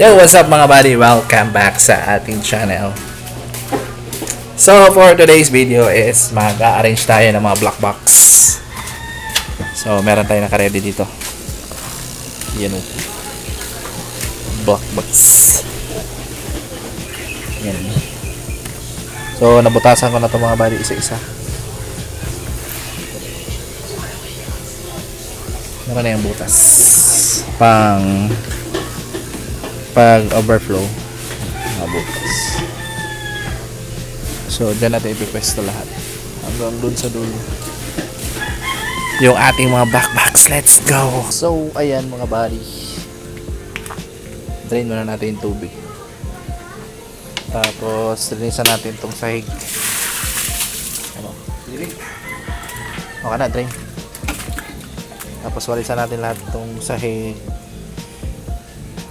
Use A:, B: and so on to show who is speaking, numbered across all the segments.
A: Yo, what's up mga buddy? Welcome back sa ating channel. So, for today's video is mag-arrange tayo ng mga black box. So, meron tayo naka-ready dito. Yan o. Black box. Yan. So, nabutasan ko na to mga buddy isa-isa. Meron na yung butas. Pang pag overflow mabutas so dyan natin ipipwesto lahat. Hanggang dun sa dulo. Yung ating mga backpacks let's go! So ayan mga buddy. Drain muna natin yung tubig. Tapos linisan natin tong sahig. Ano? Okay na drain. Tapos walisan natin lahat tong sahig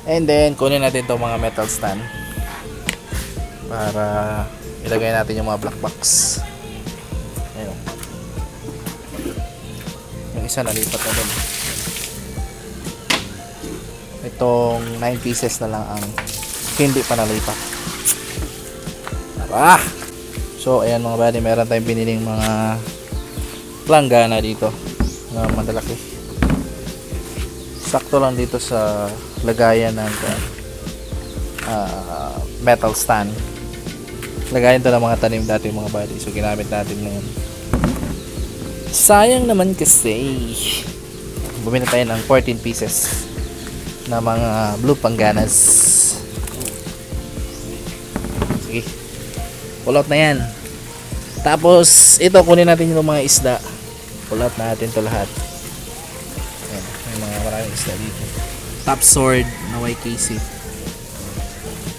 A: And then, kunin natin itong mga metal stand para ilagay natin yung mga black box. Ayun. Yung isa nalipat na dun. Itong 9 pieces na lang ang hindi pa nalipat. Tara! So, ayan mga buddy, meron tayong biniling mga planggana dito na madalaki sakto lang dito sa lagayan ng uh, metal stand. Lagayan to ng mga tanim dati mga buddy so ginamit natin ngayon. Sayang naman kasi bumili tayo ng 14 pieces na mga blue pangganas. Sige. Pull out na yan. Tapos ito kunin natin yung mga isda. Pull natin to lahat isda dito. Top sword na YKC.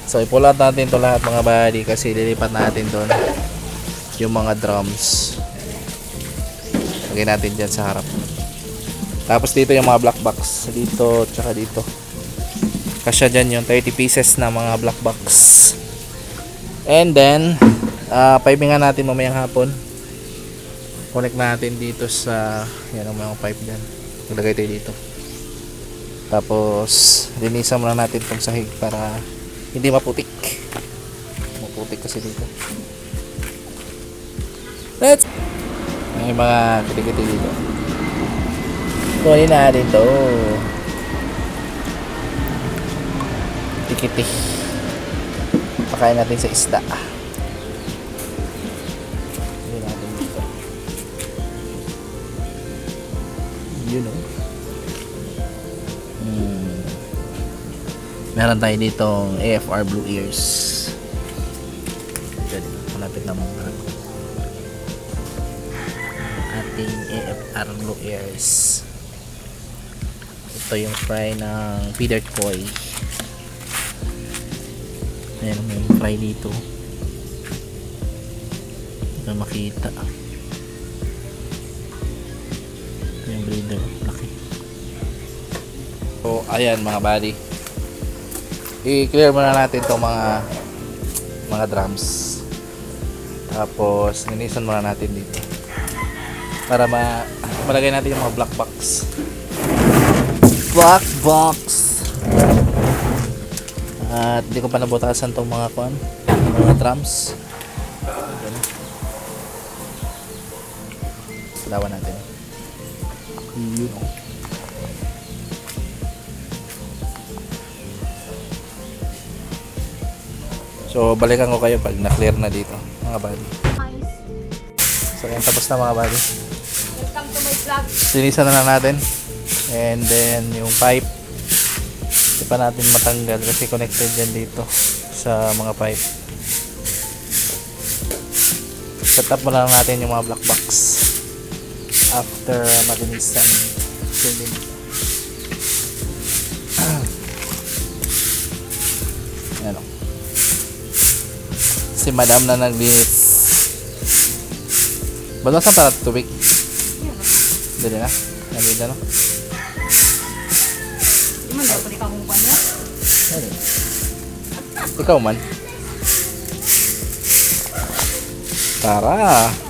A: So, ipulat natin to lahat mga buddy kasi lilipat natin doon yung mga drums. Lagay natin dyan sa harap. Tapos dito yung mga black box. Dito, tsaka dito. Kasya dyan yung 30 pieces na mga black box. And then, uh, paibingan natin mamayang hapon. Connect natin dito sa, yan ang mga pipe dyan maglagay tayo dito tapos linisan muna natin itong sahig para hindi maputik. Maputik kasi dito. Let's may mga kitikiti dito. Kunin natin to tikiti pakain natin sa isda. Dito you know. Meron tayo ditong AFR Blue Ears. Dali, malapit na mga ating AFR Blue Ears. Ito yung fry ng feeder koi. Meron may fry dito. Ito makita. yung breeder laki so ayan mga buddy i-clear muna natin itong mga mga drums. Tapos ninisan muna natin dito. Para ma malagay natin yung mga black box. Black box. At hindi ko pa nabutasan tong mga kwan mga drums. Lawan natin. Yun. So, balikan ko kayo pag na-clear na dito, mga buddy. So, yan, tapos na mga buddy.
B: Welcome to my vlog.
A: Linisan na lang natin. And then, yung pipe, hindi pa natin matanggal kasi connected yan dito sa mga pipe. Set up mo lang natin yung mga black box after malinisan. Cleaning. Ayan o. Si madam na naglinis. Ba't saan para tubig? Dali na. Nandito na.
B: Di man daw pali ka kung ano?
A: Ayun. Ikaw man. Tara.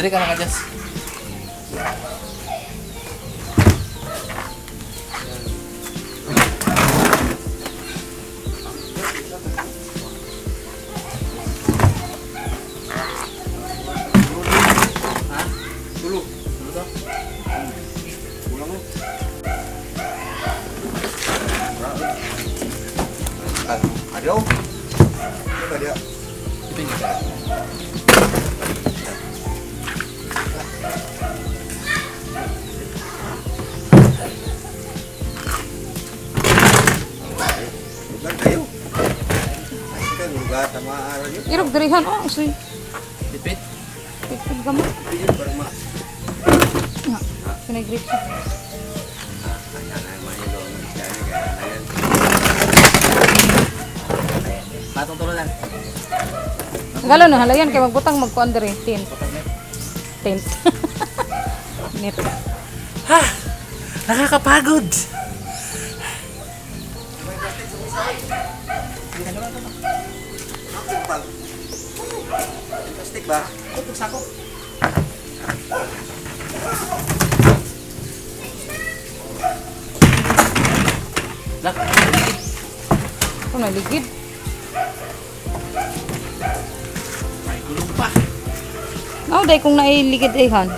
A: Dali ka na
B: Irog dirihan, oh, suy.
A: Dipit.
B: Pipid ka mo.
C: Yun, parang ma...
B: Nga, pinag-grip siya.
A: Patong tulo lang.
B: Galo na, halayan kay magbutang magkuan diri. Tint. Tint. Net.
A: Ha! Nakakapagod!
C: Plastic ba?
A: Ito, sako. Lak,
B: Ito na, ligid.
A: may gulong pa.
B: Oh, dahil kung nailigid ihan.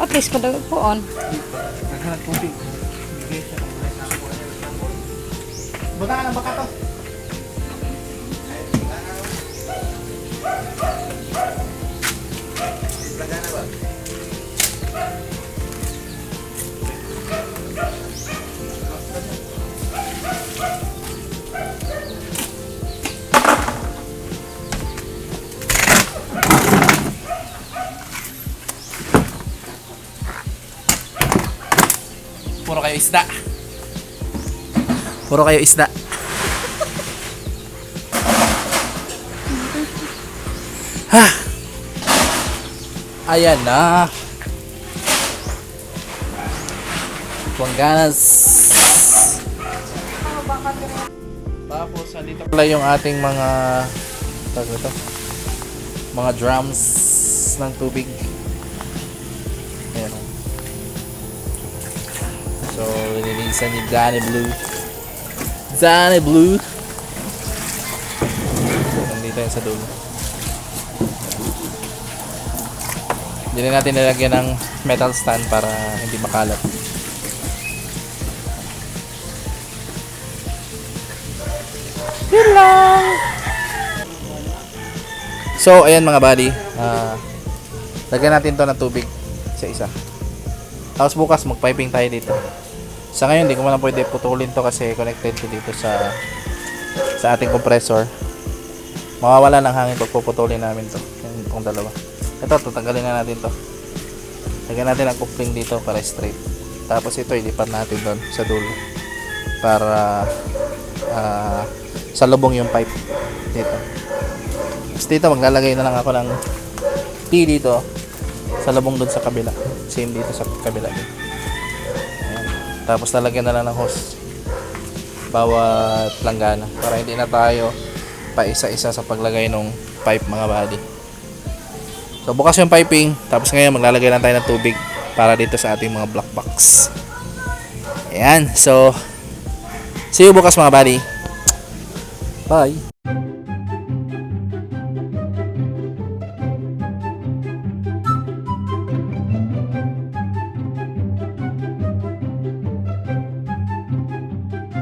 B: At least padag po on.
A: Naghanap tubig. Na. Baka ka ng baka to. Puro kayo isda. Puro kayo isda. ha! Ayan na. Buangganas. Tapos, andito pala yung ating mga tawag ito, mga drums ng tubig. Linilisan ni Danny Blue. Danny Blue. Nandito yan sa dulo. Hindi na natin nilagyan ng metal stand para hindi makalat. Yun lang! So, ayan mga buddy. Ah, lagyan natin to ng tubig sa isa. Tapos bukas mag-piping tayo dito. Sa ngayon, hindi ko man pwede putulin to kasi connected to dito sa sa ating compressor. Mawawala ng hangin pag puputulin namin to. Yung itong dalawa. Ito, tatanggalin na natin to. Lagyan natin ang coupling dito para straight. Tapos ito, ilipat natin doon sa dulo. Para ah, salubong yung pipe dito. Tapos dito, maglalagay na lang ako ng T dito sa labong doon sa kabila. Same dito sa kabila din. Tapos lalagyan na lang ng hose bawat langgana para hindi na tayo pa isa-isa sa paglagay ng pipe mga buddy. So bukas yung piping tapos ngayon maglalagay lang tayo ng tubig para dito sa ating mga black box. Ayan. So see you bukas mga buddy. Bye.